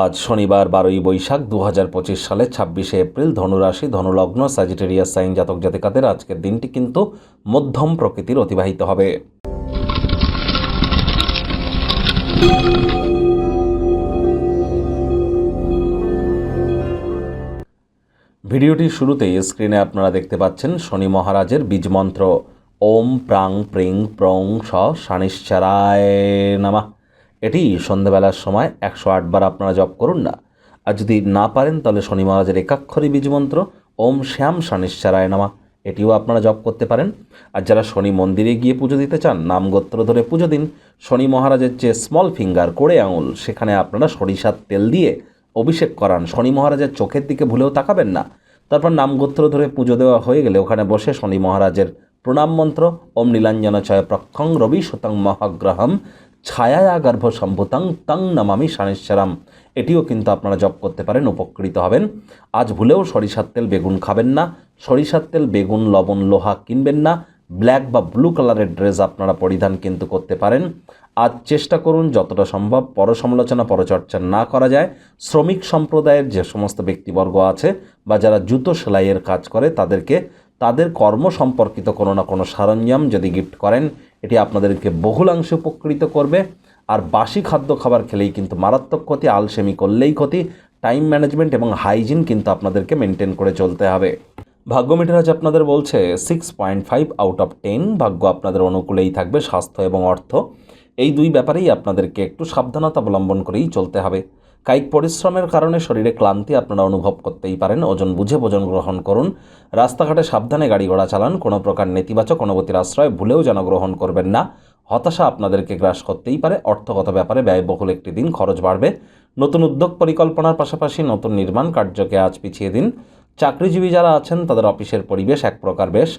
আজ শনিবার বারোই বৈশাখ দু হাজার পঁচিশ সালে ছাব্বিশে এপ্রিল ধনুরাশি ধনুলগ্ন স্যাজিটেরিয়াস সাইন জাতক জাতিকাদের আজকের দিনটি কিন্তু মধ্যম প্রকৃতির অতিবাহিত হবে। ভিডিওটির শুরুতেই স্ক্রিনে আপনারা দেখতে পাচ্ছেন শনি মহারাজের বীজমন্ত্র ওম প্রাং প্রিং প্রং স নামা। এটি সন্ধেবেলার সময় একশো আটবার আপনারা জপ করুন না। আর যদি না পারেন, তাহলে শনি মহারাজের একাক্ষরী বীজমন্ত্র, ওম শ্যাম শানিশ্চারায় নামা। এটিও আপনারা জপ করতে পারেন। আর যারা শনি মন্দিরে গিয়ে পুজো দিতে চান, নাম গোত্র ধরে পুজো দিন। শনি মহারাজের যে স্মল ফিঙ্গার কোড়ে আঙুল, সেখানে আপনারা সরিষার তেল দিয়ে অভিষেক করান। শনি মহারাজের চোখের দিকে ভুলেও তাকাবেন না। তারপর নাম গোত্র ধরে পুজো দেওয়া হয়ে গেলে ওখানে বসে শনি মহারাজের প্রণাম মন্ত্র, ওম নীলাঞ্জন চয় প্রক্ষং রবি শতং মহাগ্রহম। ছায়া গর্ভ সম্ভুতং তং নমামি শানেশ্বরাম। এটিও কিন্তু আপনারা জপ করতে পারেন, উপকৃত হবেন। আজ ভুলেও সরিষার তেল বেগুন খাবেন না। সরিষার তেল, বেগুন, লবণ, লোহা কিনবেন না। ব্ল্যাক বা ব্লু কালারের ড্রেস আপনারা পরিধান কিন্তু করতে পারেন। আজ চেষ্টা করুন, যতটা সম্ভব পরসমালোচনা, পরচর্চা না করা যায়। শ্রমিক সম্প্রদায়ের যে সমস্ত ব্যক্তিবর্গ আছে বা যারা জুতো সেলাইয়ের কাজ করে, তাদেরকে তাদের কর্ম সম্পর্কিত কোনো না কোনো সরঞ্জাম যদি গিফট করেন, এটি আপনাদেরকে বহুলাংশে উপকৃত করবে। আর বাসি খাদ্য খাবার খেলেই কিন্তু মারাত্মক ক্ষতি, আলসেমি করলেই ক্ষতি। টাইম ম্যানেজমেন্ট এবং হাইজিন কিন্তু আপনাদেরকে মেনটেন করে চলতে হবে। ভাগ্য মিটারাজ আপনাদের বলছে, six point five out of ten ভাগ্য আপনাদের অনুকূলেই থাকবে স্বাস্থ্য এবং অর্থ। এই দুই ব্যাপারেই আপনাদেরকে একটু সাবধানতা অবলম্বন করেই চলতে হবে। কায়িক পরিশ্রমের কারণে শরীরে ক্লান্তি আপনারা অনুভব করতেই পারেন। ওজন বুঝে ভোজন গ্রহণ করুন। রাস্তাঘাটে সাবধানে গাড়ি ঘোড়া চালান। কোনো প্রকার নেতিবাচক অনুভূতির আশ্রয় ভুলেও যেন গ্রহণ করবেন না। হতাশা আপনাদেরকে গ্রাস করতেই পারে। অর্থগত ব্যাপারে ব্যয়বহুল একটি দিন খরচ বাড়বে। নতুন উদ্যোগ পরিকল্পনার পাশাপাশি নতুন নির্মাণ কার্যকে আজ পিছিয়ে দিন। চাকরিজীবী যারা আছেন, তাদের অফিসের পরিবেশ এক প্রকার বেশ।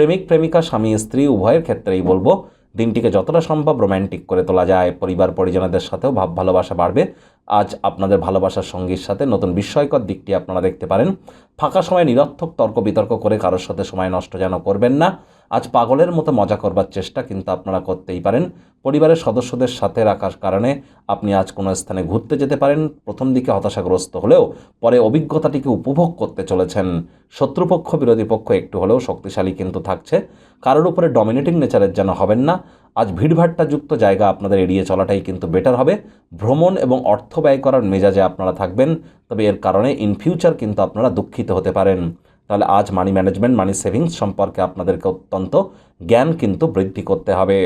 প্রেমিক, প্রেমিকা, স্বামী, স্ত্রী, উভয়ের ক্ষেত্রেই বলব, দিনটিকে যতটা সম্ভব রোম্যান্টিক করে তোলা যায়, পরিবার, পরিজনদের সাথেও ভাব, ভালোবাসা বাড়বে। আজ আপনাদের ভালোবাসার সঙ্গীর সাথে নতুন বিস্ময়কর দিকটি আপনারা দেখতে পারেন। ফাঁকা সময় নিরর্থক তর্ক বিতর্ক করে কারোর সাথে সময় নষ্ট যেন করবেন না। আজ পাগলের মতো মজা করবার চেষ্টা কিন্তু আপনারা করতেই পারেন। পরিবারের সদস্যদের সাথে রাখার কারণে আপনি আজ কোনো স্থানে ঘুরতে যেতে পারেন। প্রথম দিকে হতাশাগ্রস্ত হলেও পরে অভিজ্ঞতাটিকে উপভোগ করতে চলেছেন। শত্রুপক্ষ, বিরোধী পক্ষ একটু হলেও শক্তিশালী কিন্তু থাকছে। কারোর উপরে ডমিনেটিং নেচারের যেন হবেন না। আজ ভিড়ভাট্টা যুক্ত জায়গা আপনাদের এড়িয়ে চলাটাই কিন্তু বেটার হবে। ভ্রমণ এবং অর্থ ব্যয় করার মেজাজে আপনারা থাকবেন। তবে এর কারণে ইন ফিউচার কিন্তু আপনারা দুঃখিত হতে পারেন। তাহলে আজ মানি ম্যানেজমেন্ট মানি সেভিংস সম্পর্কে আপনাদেরকে অত্যন্ত জ্ঞান কিন্তু বৃদ্ধি করতে হবে।